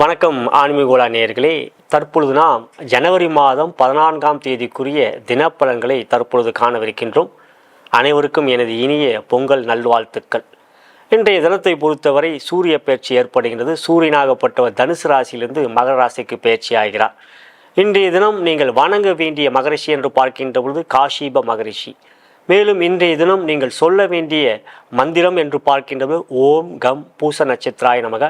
வணக்கம் ஆன்மீகோலா நேயர்களே. தற்பொழுது நாம் ஜனவரி மாதம் பதினான்காம் தேதிக்குரிய தினப்பலன்களை தற்பொழுது காணவிருக்கின்றோம். அனைவருக்கும் எனது இனிய பொங்கல் நல்வாழ்த்துக்கள். இன்றைய தினத்தை பொறுத்தவரை சூரிய பயிற்சி ஏற்படுகின்றது. சூரியனாகப்பட்டவர் தனுசு ராசியிலிருந்து மகர ராசிக்கு பயிற்சி ஆகிறார். இன்றைய தினம் நீங்கள் வணங்க வேண்டிய மகரிஷி என்று பார்க்கின்ற பொழுது காஷீப மகரிஷி. மேலும் இன்றைய தினம் நீங்கள் சொல்ல வேண்டிய மந்திரம் என்று பார்க்கின்றது ஓம் கம் பூச நட்சத்திராய நமக.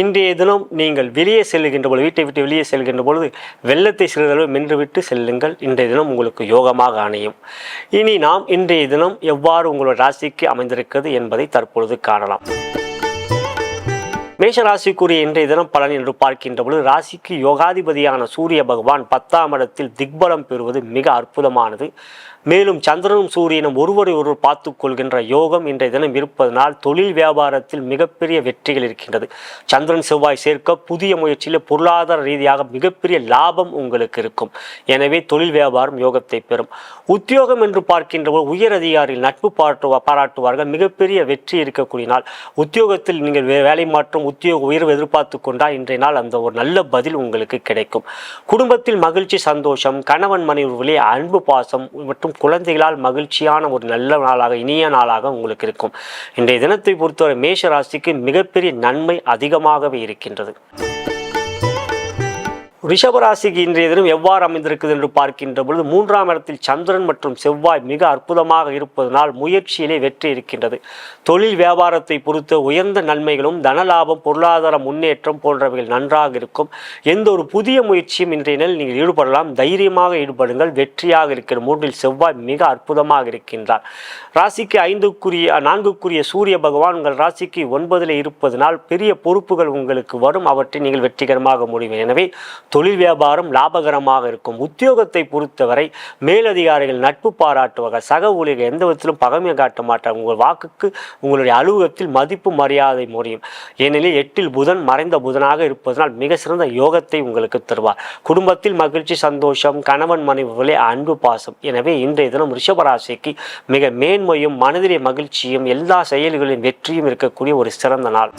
இன்றைய தினம் நீங்கள் வெளியே செல்கின்ற பொழுது வீட்டை விட்டு வெளியே செல்கின்ற பொழுது வெள்ளத்தை சிறிதளவு மென்றுவிட்டு செல்லுங்கள். இன்றைய தினம் உங்களுக்கு யோகமாக அமையும். இனி நாம் இன்றைய தினம் எவ்வாறு உங்களோட ராசிக்கு அமைந்திருக்கிறது என்பதை தற்பொழுது காணலாம். மேஷ ராசிக்குரிய இன்றைய தினம் பலன் என்று பார்க்கின்ற பொழுது ராசிக்கு யோகாதிபதியான சூரிய பகவான் பத்தாம் இடத்தில் திக்பலம் பெறுவது மிக அற்புதமானது. மேலும் சந்திரனும் சூரியனும் ஒருவரை ஒருவர் பார்த்து கொள்கின்ற யோகம் இன்றைய தினம் இருப்பதனால் தொழில் வியாபாரத்தில் மிகப்பெரிய வெற்றிகள் இருக்கின்றது. சந்திரன் செவ்வாய் சேர்க்க புதிய முயற்சியில் பொருளாதார ரீதியாக மிகப்பெரிய லாபம் உங்களுக்கு இருக்கும். எனவே தொழில் வியாபாரம் யோகத்தை பெறும். உத்தியோகம் என்று பார்க்கின்ற ஒரு உயர் அதிகாரிகள் நட்பு பாராட்டு பாராட்டுவார்கள். மிகப்பெரிய வெற்றி இருக்கக்கூடிய நாள். உத்தியோகத்தில் நீங்கள் வே- வேலை மாற்றம் உத்தியோக உயர்வு எதிர்பார்த்து கொண்டால் இன்றைய நாள் அந்த ஒரு நல்ல பதில் உங்களுக்கு கிடைக்கும். குடும்பத்தில் மகிழ்ச்சி சந்தோஷம் கணவன் மனைவி அன்பு பாசம் மற்றும் குழந்தைகளால் மகிழ்ச்சியான ஒரு நல்ல நாளாக இனிய நாளாக உங்களுக்கு இருக்கும். இன்றைய தினத்தை பொறுத்தவரை மேஷ ராசிக்கு மிகப்பெரிய நன்மை அதிகமாகவே இருக்கின்றது. ரிஷபராசிக்கு இன்றைய தினம் எவ்வாறு அமைந்திருக்குது என்று பார்க்கின்ற பொழுது மூன்றாம் இடத்தில் சந்திரன் மற்றும் செவ்வாய் மிக அற்புதமாக இருப்பதனால் முயற்சியிலே வெற்றி இருக்கின்றது. தொழில் வியாபாரத்தை பொறுத்த உயர்ந்த நன்மைகளும் தனலாபம் பொருளாதார முன்னேற்றம் போன்றவைகள் நன்றாக இருக்கும். எந்த ஒரு புதிய முயற்சியும் இன்றைய நாள் நீங்கள் ஈடுபடலாம். தைரியமாக ஈடுபடுங்கள். வெற்றியாக இருக்கிற மூன்றில் செவ்வாய் மிக அற்புதமாக இருக்கின்றார். ராசிக்கு ஐந்துக்குரிய நான்குக்குரிய சூரிய பகவான் உங்கள் ராசிக்கு ஒன்பதில் இருப்பதனால் பெரிய பொறுப்புகள் உங்களுக்கு வரும். அவற்றை நீங்கள் வெற்றிகரமாக முடியும் எனவே தொழில் வியாபாரம் லாபகரமாக இருக்கும். உத்தியோகத்தை பொறுத்தவரை மேலதிகாரிகள் நட்பு பாராட்டுவார்கள். சக ஊழியர்கள் எந்த விதத்திலும் பகமையை காட்ட மாட்டாங்க உங்கள் வாக்குக்கு உங்களுடைய அலுவலகத்தில் மதிப்பு மரியாதை முடியும் ஏனெனில் எட்டில் புதன் மறைந்த புதனாக இருப்பதனால் மிக சிறந்த யோகத்தை உங்களுக்கு தருவார். குடும்பத்தில் மகிழ்ச்சி சந்தோஷம் கணவன் மனைவிகளே அன்பு பாசம். எனவே இன்றைய தினம் ரிஷபராசிக்கு மிக மேன்மையும் மனதிலே மகிழ்ச்சியும் எல்லா செயல்களின் வெற்றியும் இருக்கக்கூடிய ஒரு சிறந்த நாள்.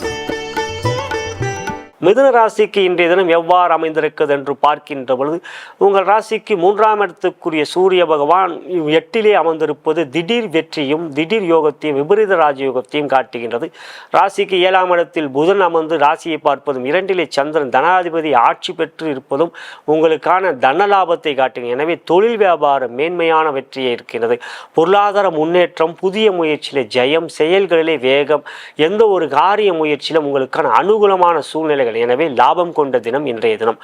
மிதுன ராசிக்கு இன்றைய தினம் எவ்வாறு அமைந்திருக்கிறது என்று பார்க்கின்ற பொழுது உங்கள் ராசிக்கு மூன்றாம் இடத்துக்குரிய சூரிய பகவான் எட்டிலே அமர்ந்திருப்பது திடீர் வெற்றியும் திடீர் யோகத்தையும் விபரீத ராஜயோகத்தையும் காட்டுகின்றது. ராசிக்கு ஏழாம் இடத்தில் புதன் அமர்ந்து ராசியை பார்ப்பதும் இரண்டிலே சந்திரன் தனாதிபதி ஆட்சி பெற்று இருப்பதும் உங்களுக்கான தன லாபத்தை காட்டுகிறது எனவே தொழில் வியாபாரம் மேன்மையான வெற்றியை இருக்கின்றது பொருளாதார முன்னேற்றம் புதிய முயற்சியிலே ஜெயம் செயல்களிலே வேகம் எந்த ஒரு காரிய முயற்சியிலும் உங்களுக்கான அனுகூலமான சூழ்நிலை சூழ்நிலைகள் எனவே லாபம் கொண்ட தினம் இன்றைய தினம்.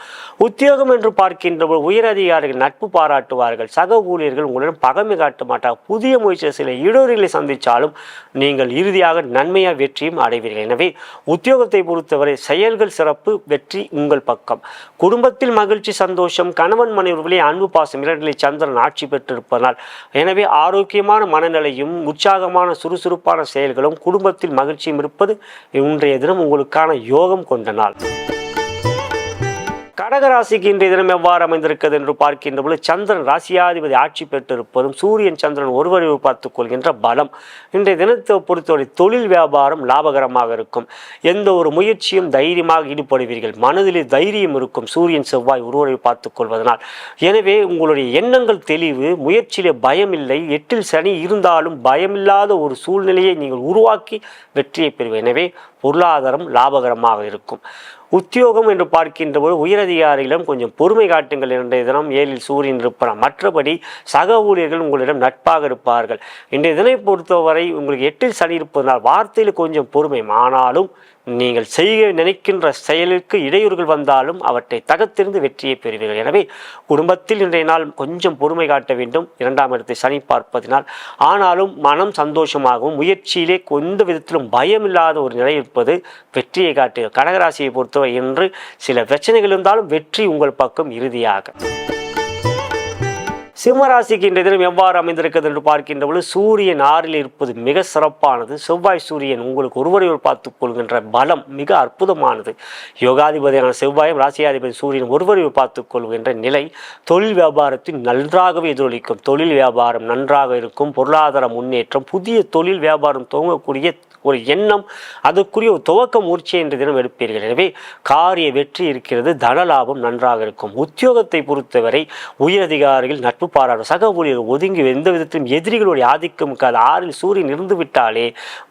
உத்தியோகம் என்று பார்க்கின்ற போது உயர் அதிகாரிகள் நட்பு பாராட்டுவார்கள். சக ஊழியர்கள் உங்களிடம் பகமை காட்ட மாட்டார் புதிய முயற்சியில் சில இடையூறுகளை சந்தித்தாலும் நீங்கள் இறுதியாக நன்மையாக வெற்றியும் அடைவீர்கள். எனவே உத்தியோகத்தை பொறுத்தவரை செயல்கள் சிறப்பு வெற்றி உங்கள் பக்கம். குடும்பத்தில் மகிழ்ச்சி சந்தோஷம் கணவன் மனைவர்களே அன்பு பாசம் இரண்டிலே சந்திரன் ஆட்சி பெற்றிருப்பதனால். எனவே ஆரோக்கியமான மனநிலையும் உற்சாகமான சுறுசுறுப்பான செயல்களும் குடும்பத்தில் மகிழ்ச்சியும் இருப்பது இன்றைய தினம் உங்களுக்கான யோகம் கொண்ட நாள். Thank you. கடகராசிக்கு இன்றைய தினம் எவ்வாறு அமைந்திருக்கிறது என்று பார்க்கின்ற பொழுது சந்திரன் ராசியாதிபதி ஆட்சி பெற்றிருப்பதும் சூரியன் சந்திரன் ஒருவரை பார்த்துக் கொள்கின்ற பலம். இன்றைய தினத்தை பொறுத்தவரை தொழில் வியாபாரம் லாபகரமாக இருக்கும். எந்த ஒரு முயற்சியும் தைரியமாக ஈடுபடுவீர்கள். மனதிலே தைரியம் இருக்கும். சூரியன் செவ்வாய் ஒருவரை பார்த்துக் கொள்வதனால். எனவே உங்களுடைய எண்ணங்கள் தெளிவு முயற்சியிலே பயம் இல்லை எட்டில் சனி இருந்தாலும் பயமில்லாத ஒரு சூழ்நிலையை நீங்கள் உருவாக்கி வெற்றியை பெறுவீர்கள். எனவே பொருளாதாரம் லாபகரமாக இருக்கும். உத்தியோகம் என்று பார்க்கின்ற போது உயரதிகாரிகளிடம் கொஞ்சம் பொறுமை காட்டுங்கள் இன்றைய தினம் ஏழில் சூரியன் இருப்பார் மற்றபடி சக ஊழியர்கள் உங்களிடம் நட்பாக இருப்பார்கள். இன்றைய தினை பொறுத்தவரை உங்களுக்கு எட்டில் சனி இருப்பதனால் வார்த்தையில் கொஞ்சம் பொறுமை. ஆனாலும் நீங்கள் செய்ய நினைக்கின்ற செயலுக்கு இடையூறுகள் வந்தாலும் அவற்றை தகர்த்திருந்து வெற்றியை பெறுவீர்கள். எனவே குடும்பத்தில் இன்றைய நாள் கொஞ்சம் பொறுமை காட்ட வேண்டும். இரண்டாம் இடத்தை சனி பார்ப்பதினால் ஆனாலும் மனம் சந்தோஷமாகவும் முயற்சியிலே எந்த விதத்திலும் பயமில்லாத ஒரு நிலை இருப்பது வெற்றியை காட்டுகிற கடகராசியை பொறுத்தவரை என்று சில பிரச்சனைகள் இருந்தாலும் வெற்றி உங்கள் பக்கம் இறுதியாக. சிம்மராசிக்கு இன்றைய தினம் எவ்வாறு அமைந்திருக்கிறது என்று பார்க்கின்ற பொழுது சூரியன் ஆறில் இருப்பது மிக சிறப்பானது. செவ்வாய் சூரியன் உங்களுக்கு ஒருவரை ஒரு பார்த்துக் கொள்கின்ற பலம் மிக அற்புதமானது. யோகாதிபதியான செவ்வாயும் ராசியாதிபதி சூரியன் ஒருவரை ஒரு பார்த்துக் கொள்கின்ற நிலை தொழில் வியாபாரத்தில் நன்றாகவே எதிரொலிக்கும். தொழில் வியாபாரம் நன்றாக இருக்கும். பொருளாதார முன்னேற்றம் புதிய தொழில் வியாபாரம் துவங்கக்கூடிய ஒரு எண்ணம் அதற்குரிய ஒரு துவக்க முயற்சி என்ற தினம் எடுப்பீர்கள். எனவே காரிய வெற்றி இருக்கிறது. தன லாபம் நன்றாக இருக்கும். உத்தியோகத்தை பொறுத்தவரை உயரதிகாரிகள் நட்பு பாராட்டும் சக ஊழியர்கள் ஒதுங்கி எந்த விதத்திலும் எதிரிகளுடைய ஆதிக்கம் இருக்காது ஆறில் சூரியன் இருந்து விட்டாலே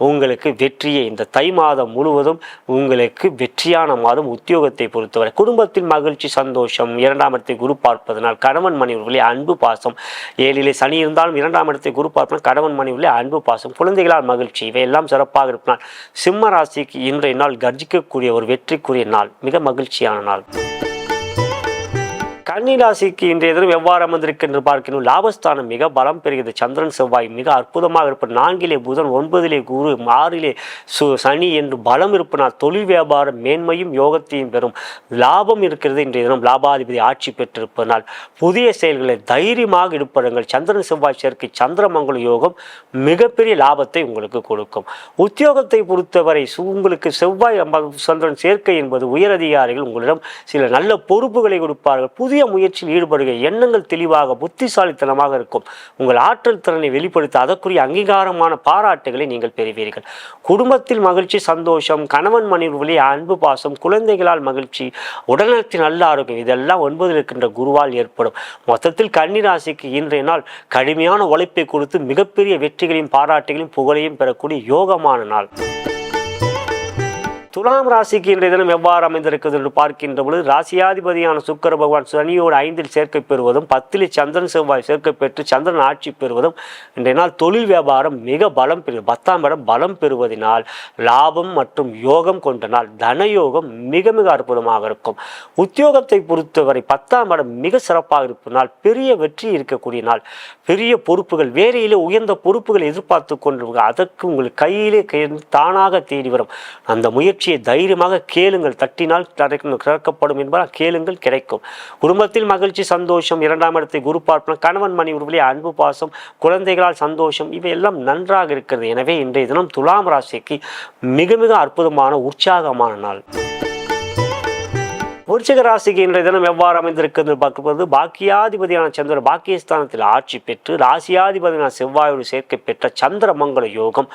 உங்களுக்கு வெற்றியை. இந்த தை மாதம் முழுவதும் உங்களுக்கு வெற்றியான மாதம் உத்தியோகத்தை பொறுத்தவரை. குடும்பத்தில் மகிழ்ச்சி சந்தோஷம் இரண்டாம் இடத்தை குரு பார்ப்பதனால் கணவன் மனைவிகளே அன்பு பாசம். ஏழிலே சனி இருந்தாலும் இரண்டாம் இடத்தை குரு பார்ப்பதனால் கணவன் மனைவிகளே அன்பு பாசம். குழந்தைகளால் மகிழ்ச்சி இவையெல்லாம் சிறப்பாக இருப்பினால் சிம்ம ராசிக்கு இன்றைய நாள் கர்ஜிக்கக்கூடிய ஒரு வெற்றிக்குரிய நாள். மிக மகிழ்ச்சியான நாள். கன்னிராசிக்கு இன்றைய தினம் எவ்வாறு அமர்ந்திருக்கின்ற பார்க்கணும் லாபஸ்தானம் மிக பலம் பெறுகிறது. சந்திரன் செவ்வாய் மிக அற்புதமாக இருப்பது. நான்கிலே புதன் ஒன்பதிலே குரு ஆறிலே சு சனி என்று பலம் இருப்பனால் தொழில் வியாபாரம் மேன்மையும் யோகத்தையும் பெறும். லாபம் இருக்கிறது இன்றைய தினம். லாபாதிபதி ஆட்சி பெற்றிருப்பதனால் புதிய செயல்களை தைரியமாக ஈடுபடுங்கள் சந்திரன் செவ்வாய் சேர்க்கை சந்திரமங்கல யோகம் மிகப்பெரிய லாபத்தை உங்களுக்கு கொடுக்கும். உத்தியோகத்தை பொறுத்தவரை சு- உங்களுக்கு செவ்வாய் சந்திரன் சேர்க்கை என்பது உயரதிகாரிகள் உங்களிடம் சில நல்ல பொறுப்புகளை கொடுப்பார்கள். புதிய முயற்சியில் ஈடுபடுக எண்ணங்கள் தெளிவாக புத்திசாலித்தனமாக இருக்கும். உங்கள் ஆற்றல் திறனை வெளிப்படுத்த அதற்குரிய அங்கீகாரமான பாராட்டுகளை நீங்கள் பெறுவீர்கள். குடும்பத்தில் மகிழ்ச்சி சந்தோஷம் கணவன் மனைவி அன்பு பாசம் குழந்தைகளால் மகிழ்ச்சி உடல்நலத்தின் நல்ல ஆரோக்கியம் இதெல்லாம் ஒன்பதில் இருக்கின்ற குருவால் ஏற்படும். மொத்தத்தில் கன்னிராசிக்கு இன்றைய நாள் கடுமையான உழைப்பை கொடுத்து மிகப்பெரிய வெற்றிகளையும் பாராட்டுகளையும் புகழையும் பெறக்கூடிய யோகமான நாள். துலாம் ராசிக்கு இன்றைய தினம் எவ்வாறு அமைந்திருக்கிறது என்று பார்க்கின்ற பொழுது ராசியாதிபதியான சுக்கர பகவான் சனியோடு ஐந்தில் சேர்க்கை பெறுவதும் பத்திலே சந்திரன் செவ்வாய் சேர்க்கை பெற்று சந்திரன் ஆட்சி பெறுவதும் இன்றைய நாள் தொழில் வியாபாரம் மிக பலம் பெறும் பத்தாம் இடம் பலம் பெறுவதனால் லாபம் மற்றும் யோகம் கொண்ட நாள் தனயோகம் மிக மிக அற்புதமாக இருக்கும். உத்தியோகத்தை பொறுத்தவரை பத்தாம் இடம் மிக சிறப்பாக இருப்பதனால் பெரிய வெற்றி இருக்கக்கூடிய நாள். பெரிய பொறுப்புகள் வேலையிலே உயர்ந்த பொறுப்புகள் எதிர்பார்த்து கொண்டிருக்க அதற்கு உங்கள் கையிலே கை- தானாக தேடி வரும். அந்த முயற்சி முயற்சியை தைரியமாக கேளுங்கள். தட்டினால் திறக்கப்படும் என்பதால் கேளுங்கள் கிடைக்கும். குடும்பத்தில் மகிழ்ச்சி சந்தோஷம் இரண்டாம் இடத்தை குரு பார்ப்பன கணவன் மணி உருவிலே அன்பு பாசம் குழந்தைகளால் சந்தோஷம் இவையெல்லாம் நன்றாக இருக்கிறது. எனவே இன்றைய தினம் துலாம் ராசிக்கு மிக மிக அற்புதமான உற்சாகமான நாள். விருச்சிக ராசிக்கு இன்றைய தினம் எவ்வாறு அமைந்திருக்கிறது பார்க்கும்போது பாக்கியாதிபதியான சந்திரன் பாக்கியஸ்தானத்தில் ஆட்சி பெற்று ராசியாதிபதியான செவ்வாயோடு சேர்க்கை பெற்ற சந்திரமங்கல யோகம்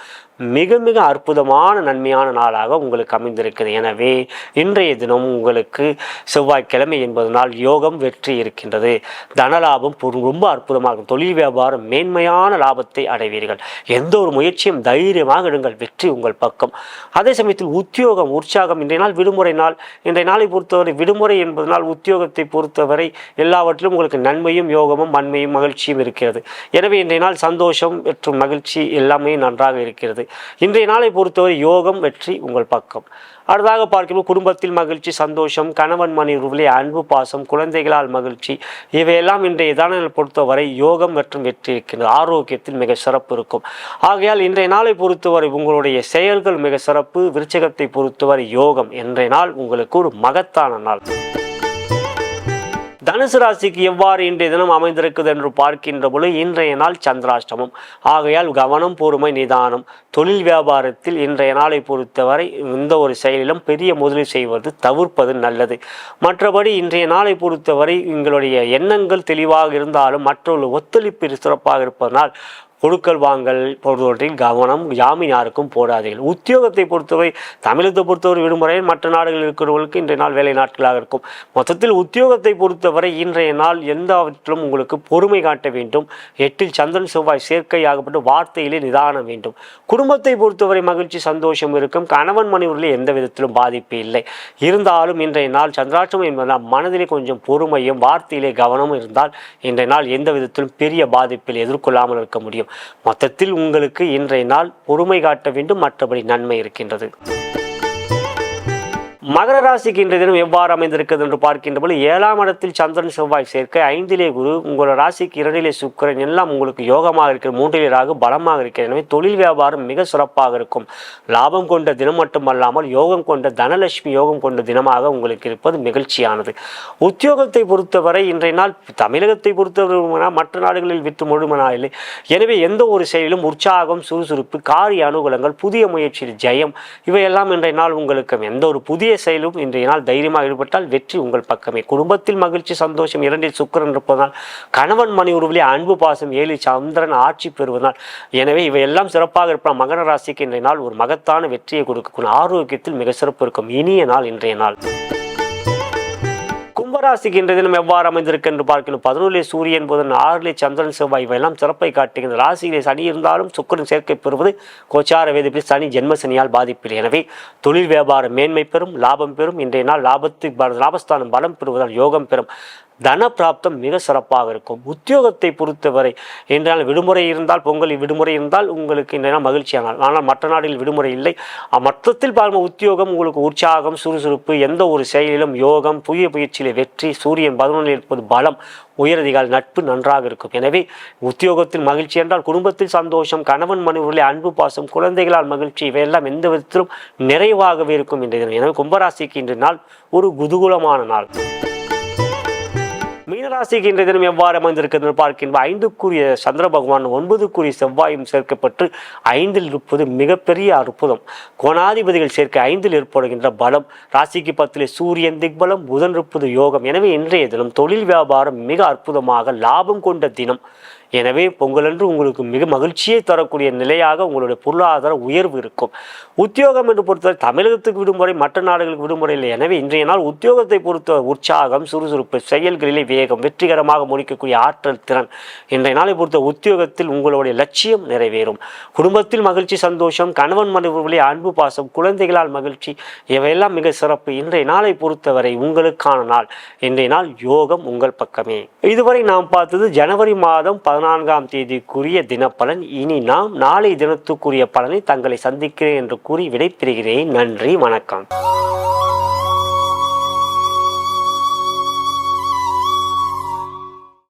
மிக மிக அற்புதமான நன்மையான நாளாக உங்களுக்கு அமைந்திருக்கிறது எனவே இன்றைய தினம் உங்களுக்கு செவ்வாய்க்கிழமை என்பதனால் யோகம் வெற்றி இருக்கின்றது. தனலாபம் ரொம்ப அற்புதமாக இருக்கும். தொழில் வியாபாரம் மேன்மையான லாபத்தை அடைவீர்கள். எந்த ஒரு முயற்சியும் தைரியமாக எடுங்கள். வெற்றி உங்கள் பக்கம். அதே சமயத்தில் உத்தியோகம் உற்சாகம் இன்றைய நாள் விடுமுறை நாள் இன்றைய நாளை பொறுத்தவரை விடுமுறை என்பதனால் உத்தியோகத்தை பொறுத்தவரை எல்லாவற்றிலும் உங்களுக்கு நன்மையும் யோகமும் நன்மையும் மகிழ்ச்சியும் இருக்கிறது. எனவே இன்றைய நாள் சந்தோஷம் மற்றும் மகிழ்ச்சி எல்லாமே நன்றாக இருக்கிறது. இன்றைய நாளை பொறுத்தவரை யோகம் வெற்றி உங்கள் பக்கம். அடுத்ததாக பார்க்கும்போது குடும்பத்தில் மகிழ்ச்சி சந்தோஷம் கணவன் மனைவி அன்பு பாசம் குழந்தைகளால் மகிழ்ச்சி. இவையெல்லாம் இன்றைய தானங்களை பொறுத்தவரை யோகம் மற்றும் வெற்றி இருக்கின்றது ஆரோக்கியத்தில் மிக சிறப்பு இருக்கும். ஆகையால் இன்றைய நாளை பொறுத்தவரை உங்களுடைய செயல்கள் மிக சிறப்பு. விருச்சகத்தை பொறுத்தவரை யோகம். இன்றைய நாள் உங்களுக்கு ஒரு மகத்தான நாள். தனுசு ராசிக்கு எவ்வாறு இன்றைய தினம் அமைந்திருக்குது என்று பார்க்கின்ற பொழுது இன்றைய நாள் சந்திராஷ்டமம். ஆகையால் கவனம் பொறுமை நிதானம். தொழில் வியாபாரத்தில் இன்றைய நாளை பொறுத்தவரை எந்த ஒரு செயலிலும் பெரிய முதலீடு செய்வது தவிர்ப்பது நல்லது. மற்றபடி இன்றைய நாளை பொறுத்தவரை எங்களுடைய எண்ணங்கள் தெளிவாக இருந்தாலும் மற்றொரு ஒத்துழைப்பு சிறப்பாக இருப்பதனால் கொடுக்கல் வாங்கல் பொறுத்தவரையில் கவனம் ஜாமீன் யாருக்கும் போடாதீர்கள். உத்தியோகத்தை பொறுத்தவரை தமிழகத்தை பொறுத்தவரை விடுமுறையில் மற்ற நாடுகளில் இருக்கிறவர்களுக்கு இன்றைய நாள் வேலை நாட்களாக இருக்கும். மொத்தத்தில் உத்தியோகத்தை பொறுத்தவரை இன்றைய நாள் எந்தவற்றிலும் உங்களுக்கு பொறுமை காட்ட வேண்டும். எட்டில் சந்திரன் செவ்வாய் சேர்க்கையாகப்பட்டு வார்த்தையிலே நிதானம் வேண்டும். குடும்பத்தை பொறுத்தவரை மகிழ்ச்சி சந்தோஷம் இருக்கும். கணவன் மனைவர்களே எந்த விதத்திலும் பாதிப்பு இல்லை. இருந்தாலும் இன்றைய நாள் சந்திராட்சமம் என்பதால் மனதிலே கொஞ்சம் பொறுமையும் வார்த்தையிலே கவனமும் இருந்தால் இன்றைய நாள் எந்த விதத்திலும் பெரிய பாதிப்பில் எதிர்கொள்ளாமல் இருக்க முடியும். மொத்தத்தில் உங்களுக்கு இன்றைய நாள் பொறுமை காட்ட வேண்டும் மற்றபடி நன்மை இருக்கின்றது. மகர ராசிக்கு இன்றைய தினம் எவ்வாறு அமைந்திருக்கிறது என்று பார்க்கின்ற பொழுது ஏழாம் இடத்தில் சந்திரன் செவ்வாய் சேர்க்க ஐந்திலே குரு உங்களோட ராசிக்கு இரண்டிலே சுக்கிரன் எல்லாம் உங்களுக்கு யோகமாக இருக்கிற மூன்றிலே ராகு பலமாக இருக்கிறது எனவே தொழில் வியாபாரம் மிக சிறப்பாக இருக்கும். லாபம் கொண்ட தினம் மட்டுமல்லாமல் யோகம் கொண்ட தனலட்சுமி யோகம் கொண்ட தினமாக உங்களுக்கு இருப்பது மகிழ்ச்சியானது. உத்தியோகத்தை பொறுத்தவரை இன்றைய நாள் தமிழகத்தை பொறுத்தவரை மற்ற நாடுகளில் விற்று முழுமனா இல்லை. எனவே எந்த ஒரு செயலிலும் உற்சாகம் சுறுசுறுப்பு காரிய அனுகூலங்கள் புதிய முயற்சியில் ஜெயம் இவையெல்லாம் இன்றைய நாள் உங்களுக்கு எந்த ஒரு புதிய செயலும் இன்றைய நாள் தைரியமாக ஈடுபட்டால் வெற்றி உங்கள் பக்கமே. குடும்பத்தில் மகிழ்ச்சி சந்தோஷம் இரண்டில் சுக்கரன் இருப்பதனால் கணவன் மணி உருவிலே அன்பு பாசம் ஏழு சந்திரன் ஆட்சி பெறுவதால் எனவே இவையெல்லாம் சிறப்பாக இருப்பான் மகன ராசிக்கு இன்றைய நாள் ஒரு மகத்தான வெற்றியை கொடுக்கக்கூடிய ஆரோக்கியத்தில் மிக சிறப்பு இருக்கும். இனிய நாள் இன்றைய நாள். கும்பராசிக்கு இன்றைய தினம் எவ்வாறு அமைந்திருக்கு என்று பார்க்கணும் பதினொன்றிலே சூரியன் புதன் ஆறிலே சந்திரன் செவ்வாய் இவையெல்லாம் சிறப்பை காட்டுகின்ற ராசியிலே சனி இருந்தாலும் சுக்கிரன் சேர்க்கை பெறுவது கோச்சார வேதிப்பில் சனி ஜென்ம சனியால் பாதிப்பில். எனவே தொழில் வியாபாரம் மேன்மை பெறும் லாபம் பெறும். இன்றைய நாள் லாபத்து லாபஸ்தானம் பலம் பெறுவதால் யோகம் பெறும். தன பிராப்தம் மிக சிறப்பாக இருக்கும். உத்தியோகத்தை பொறுத்தவரை என்றால் விடுமுறை இருந்தால் பொங்கலில் விடுமுறை இருந்தால் உங்களுக்கு இந்த நாள் மகிழ்ச்சியான ஆனால் மற்ற நாடுகளில் விடுமுறை இல்லை. மற்றத்தில் பாருங்கள் உத்தியோகம் உங்களுக்கு உற்சாகம் சுறுசுறுப்பு எந்த ஒரு செயலிலும் யோகம் புதிய முயற்சியிலே வெற்றி சூரியன் பதினொன்றில் இருப்பது பலம் உயரதிகால் நட்பு நன்றாக இருக்கும். எனவே உத்தியோகத்தில் மகிழ்ச்சி என்றால் குடும்பத்தில் சந்தோஷம் கணவன் மனைவிகளே அன்பு பாசம் குழந்தைகளால் மகிழ்ச்சி இவையெல்லாம் எந்த விதத்திலும் நிறைவாகவே இருக்கும் இன்றைய தினம். எனவே கும்பராசிக்கு இன்று நாள் ஒரு குதூகுலமான நாள். மீனராசிக்கு இன்றைய தினம் எவ்வாறு அமைந்திருக்கிறது பார்க்கின்ற ஐந்துக்குரிய சந்திர பகவான் ஒன்பதுக்குரிய செவ்வாயும் சேர்க்கப்பட்டு ஐந்தில் இருப்பது மிகப்பெரிய அற்புதம். கோணாதிபதிகள் சேர்க்க ஐந்தில் ஏற்படுகின்ற பலம் ராசிக்கு பத்திலே சூரியன் திக்பலம் புதன் இருப்பது யோகம். எனவே இன்றைய தினம் தொழில் வியாபாரம் மிக அற்புதமாக லாபம் கொண்ட தினம். எனவே பொங்கலன்று உங்களுக்கு மிக மகிழ்ச்சியை தரக்கூடிய நிலையாக உங்களுடைய பொருளாதார உயர்வு இருக்கும். உத்தியோகம் என்று பொறுத்தவரை தமிழகத்துக்கு விடுமுறை மற்ற நாடுகளுக்கு விடுமுறை இல்லை. எனவே இன்றைய நாள் உத்தியோகத்தை பொறுத்த உற்சாகம் சுறுசுறுப்பு செயல்களிலே வேகம் வெற்றிகரமாக முடிக்கக்கூடிய ஆற்றல் திறன். இன்றைய நாளை பொறுத்த உத்தியோகத்தில் உங்களுடைய லட்சியம் நிறைவேறும். குடும்பத்தில் மகிழ்ச்சி சந்தோஷம் கணவன் மனைவிகளே அன்பு பாசம் குழந்தைகளால் மகிழ்ச்சி இவையெல்லாம் மிக சிறப்பு. இன்றைய நாளை பொறுத்தவரை உங்களுக்கான நாள். இன்றைய நாள் யோகம் உங்கள் பக்கமே. இதுவரை நாம் பார்த்தது ஜனவரி மாதம் பதினான்காம் தேதிக்குரிய தினப்பலன். இனி நாம் நாளை தினத்துக்குரிய பலனை தங்களை சந்திக்கிறேன் என்று கூறி விடைபெறுகிறேன். நன்றி வணக்கம்.